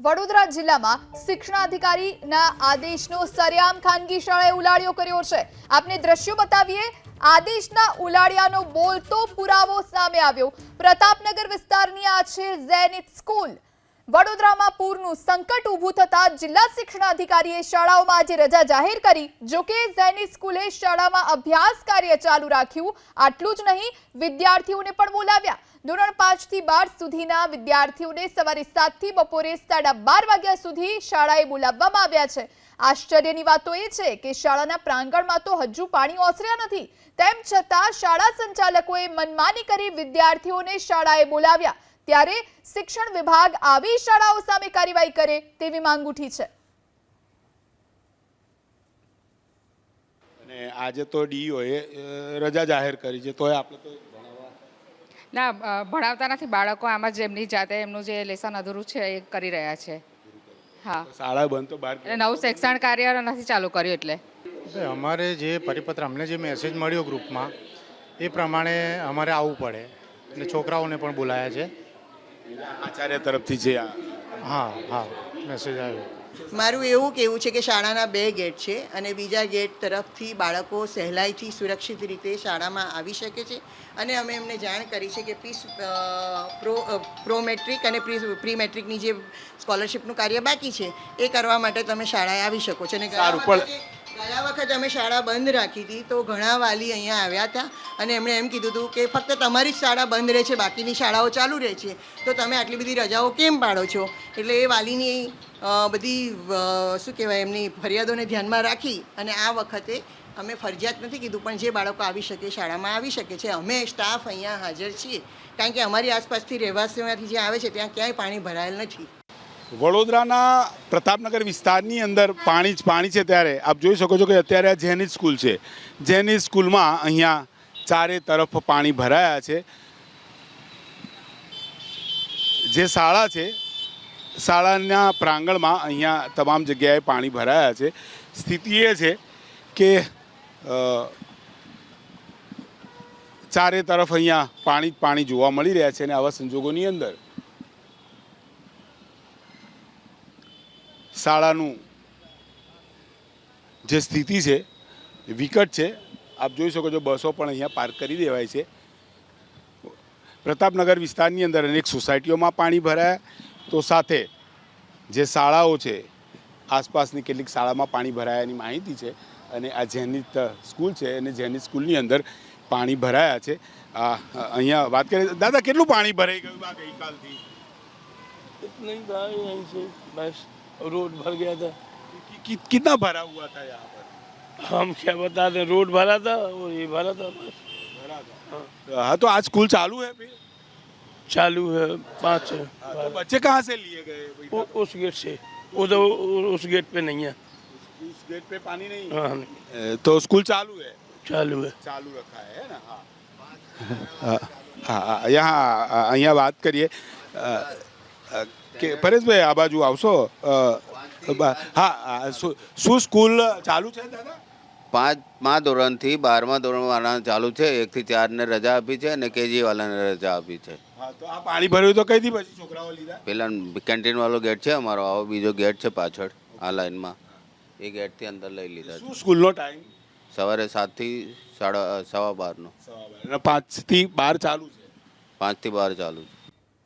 વડોદરા જિલ્લામાં શિક્ષણાધિકારીના આદેશનો સરેઆમ ખાનગી શાળાએ ઉલાળ્યો કર્યો છે. આપને દ્રશ્યો બતાવીએ, આદેશના ઉલાળ્યાનો બોલતો પુરાવો સામે આવ્યો. પ્રતાપનગર વિસ્તારની આ છે ઝેનિથ સ્કૂલ. વડોદરામાં પૂરનું સંકટ ઊભું થતા જિલ્લા શિક્ષણાધિકારીએ શાળાઓમાં આજે રજા જાહેર કરી. જોકે ઝેની સ્કૂલે શાળામાં અભ્યાસ કાર્ય ચાલુ રાખ્યું. આટલું જ નહીં, વિદ્યાર્થીઓને પણ બોલાવ્યા. ધોરણ પાંચથી બાર સુધીના વિદ્યાર્થીઓને સવારે સાતથી બપોરે સાડા બાર વાગ્યા સુધી શાળાએ બોલાવવામાં આવ્યા છે. આશ્ચર્યની વાત તો એ છે કે શાળાના પ્રાંગણમાં તો હજુ પાણી ઓસર્યા નથી. તેમ છતાં શાળા સંચાલકોએ મનમાની કરી વિદ્યાર્થીઓને શાળાએ બોલાવ્યા. ત્યારે શિક્ષણ વિભાગ આવી શાળાઓ સામે કાર્યવાહી કરે તેવી માંગ ઉઠી છે. અને આજે તો ડીઓએ રજા જાહેર કરી છે તોય આપણે તો ના ભણાવતા નથી બાળકો આમાં જ એમની જાતે એમનું જે લેસન અધૂરું છે એ કરી રહ્યા છે. હા. શાળા બંધ તો બહાર નવું શિક્ષણ કાર્ય નથી ચાલુ કર્યું એટલે. અમારે જે પરિપત્ર અમને જે મેસેજ મળ્યો ગ્રુપમાં એ પ્રમાણે અમારે આવવું પડે. એટલે છોકરાઓને પણ બોલાયા છે. આચાર્ય તરફથી છે આ હા હા મેસેજ આવ્યો. મારું એવું કહેવું છે કે શાળાના બે ગેટ છે અને બીજા ગેટ તરફથી બાળકો સહેલાઈથી સુરક્ષિત રીતે શાળામાં આવી શકે છે અને અમે એમને જાણ કરી છે કે પ્રી પ્રો પ્રો મેટ્રિક અને પ્રી પ્રી મેટ્રિકની જે સ્કોલરશિપનું કાર્ય બાકી છે એ કરવા માટે તમે શાળાએ આવી શકો છો અને સારું, પણ- ગયા વખતે અમે શાળા બંધ રાખી હતી તો ઘણા વાલી અહીંયા આવ્યા હતા અને એમણે એમ કીધું હતું કે ફક્ત તમારી જ શાળા બંધ રહે છે, બાકીની શાળાઓ ચાલુ રહે છે. તો તમે આટલી બધી રજાઓ કેમ પાડો છો? એટલે એ વાલીની બધી શું કહેવાય, એમની ફરિયાદોને ધ્યાનમાં રાખી અને આ વખતે અમે ફરજિયાત નથી કીધું, પણ જે બાળકો આવી શકે, શાળામાં આવી શકે છે, અમે સ્ટાફ અહીંયા હાજર છીએ. કારણ કે અમારી આસપાસથી રહેવાસીઓમાંથી જે આવે છે, ત્યાં ક્યાંય પાણી ભરાયેલ નથી. વડોદરાના પ્રતાપનગર વિસ્તારની અંદર પાણી જ પાણી છે ત્યારે. આપ જોઈ શકો છો કે અત્યારે આ જેની સ્કૂલ છે. જેની સ્કૂલમાં અહીંયા ચારે તરફ પાણી ભરાયા છે. જે શાળા છે, શાળાના પ્રાંગણમાં અહીંયા તમામ જગ્યાએ પાણી ભરાયા છે. સ્થિતિ એ છે કે ચારે તરફ અહીંયા પાણી જ પાણી જોવા મળી રહ્યા છે અને આવા સંજોગોની અંદર શાળાનું જે સ્થિતિ છે વિકટ છે. આપ જોઈ શકો છો બસો પણ અહીંયા પાર્ક કરી દેવાય છે. પ્રતાપનગર વિસ્તારની અંદર અનેક સોસાયટીઓમાં પાણી ભરાયા. તો સાથે જે શાળાઓ છે, આસપાસની કેટલીક શાળામાં પાણી ભરાયાની માહિતી છે અને આ જેનિત સ્કૂલ છે અને જેનિત સ્કૂલની અંદર પાણી ભરાયા છે. આ અહીંયા વાત કરીએ દાદા, કેટલું પાણી ભરાઈ ગયું આ ગઈકાલથી? બસ. रोड भर गया था। कि, कि, कितना भरा हुआ था यहाँ पर? हम क्या बता दें रोड भरा था और ये भरा था बस। भरा था? हाँ। तो, हाँ, तो आज स्कूल चालू है फिर? चालू है पाँच हाँ, तो बच्चे कहाँ से लिए गए उ, उस गेट से। उधर उस गेट पे नहीं है। उस गेट पे पानी नहीं? हाँ, हाँ। तो स्कूल चालू है? चालू है। चालू रखा है ना? हाँ। हाँ यहाँ यहाँ बात करिए। કે પરેશભાઈ આ બાજુ આવશો? હા શું સ્કૂલ ચાલુ છે દાદા? પાંચમા ધોરણથી બારમા ધોરણવાળા ચાલુ છે. એકથી ચારને રજા આપી છે અને કેજી વાળાને રજા આપી છે. તો આ પાણી ભર્યું તો કઈ દી પછી છોકરાઓ લીધા? પેલા કેન્ટીન વાળો ગેટ છે અમારો આવો બીજો ગેટ છે પાછળ આ લાઈનમાં. એ ગેટથી અંદર લઈ લીધા શું સ્કૂલનો ટાઈમ? સવારે સાતથી સાડા સવા બારનો. પાંચથી બાર ચાલુ છે? પાંચથી બાર ચાલુ છે.